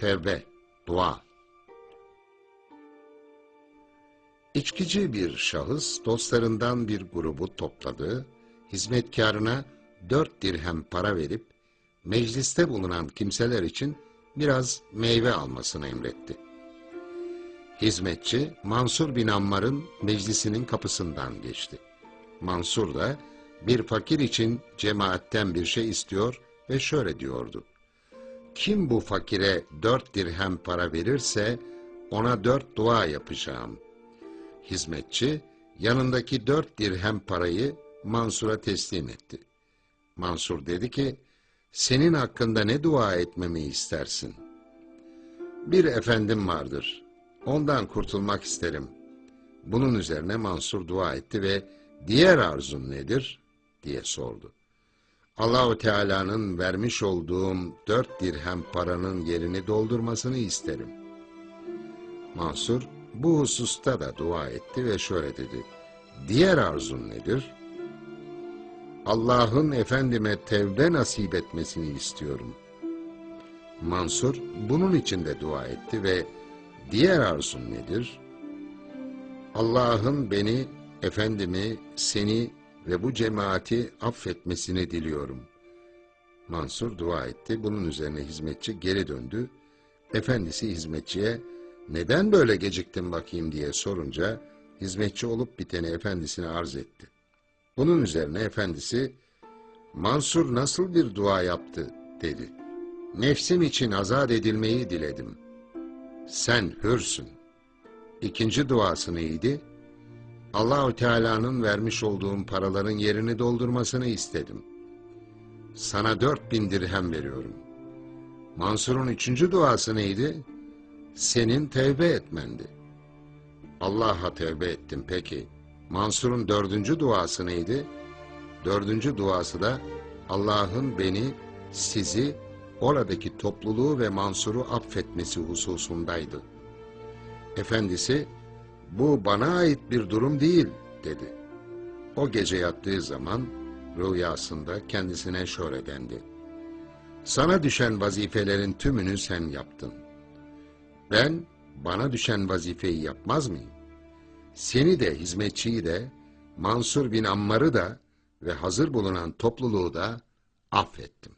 Tevbe, dua. İçkici bir şahıs dostlarından bir grubu topladı, hizmetkarına dört dirhem para verip mecliste bulunan kimseler için biraz meyve almasını emretti. Hizmetçi Mansur bin Ammar'ın meclisinin kapısından geçti. Mansur da bir fakir için cemaatten bir şey istiyor ve şöyle diyordu. Kim bu fakire dört dirhem para verirse ona dört dua yapacağım. Hizmetçi yanındaki dört dirhem parayı Mansur'a teslim etti. Mansur dedi ki, senin hakkında ne dua etmemi istersin? Bir efendim vardır, ondan kurtulmak isterim. Bunun üzerine Mansur dua etti ve diğer arzun nedir? diye sordu. Allahu Teala'nın vermiş olduğum dört dirhem paranın yerini doldurmasını isterim. Mansur bu hususta da dua etti ve şöyle dedi. Diğer arzun nedir? Allah'ın efendime tevbe nasip etmesini istiyorum. Mansur bunun için de dua etti ve diğer arzun nedir? Allah'ın beni, efendimi, seni ve bu cemaati affetmesini diliyorum. Mansur dua etti. Bunun üzerine hizmetçi geri döndü. Efendisi hizmetçiye neden böyle geciktin bakayım diye sorunca hizmetçi olup biteni efendisine arz etti. Bunun üzerine efendisi Mansur nasıl bir dua yaptı dedi. Nefsim için azat edilmeyi diledim. Sen hürsün. İkinci duası neydi? Allahü Teala'nın vermiş olduğum paraların yerini doldurmasını istedim. Sana dört bin dirhem veriyorum. Mansur'un üçüncü duası neydi? Senin tevbe etmendi. Allah'a tevbe ettim peki. Mansur'un dördüncü duası neydi? Dördüncü duası da Allah'ın beni, sizi, oradaki topluluğu ve Mansur'u affetmesi hususundaydı. Efendisi, bu bana ait bir durum değil dedi. O gece yattığı zaman rüyasında kendisine şöyle dendi. Sana düşen vazifelerin tümünü sen yaptın. Ben bana düşen vazifeyi yapmaz mıyım? Seni de hizmetçiyi de Mansur bin Ammar'ı da ve hazır bulunan topluluğu da affettim.